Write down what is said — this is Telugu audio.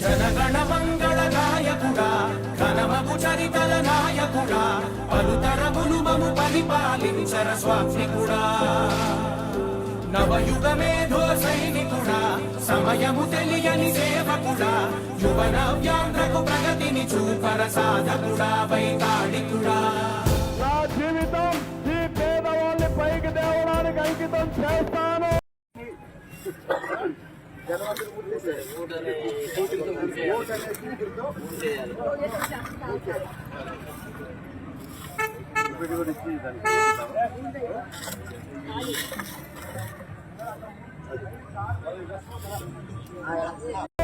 జనగణ మంగళ గాయకుడా ఘనమగు చరితల నాయకుడా పలుతరములు మము పరిపాలించర స్వామి కూడా నవయుగ మేధో సైనికుడా సమయము తెలియని సేవకుడా యువ నవ్యాంధ్రకు ప్రగతిని చూపర సాధకుడా వైతాళికుడా నా జీవితం ఈ పేదవాళ్ళని పైకి తేవడానికి అంకితం చేస్తాను. జనవరి 还有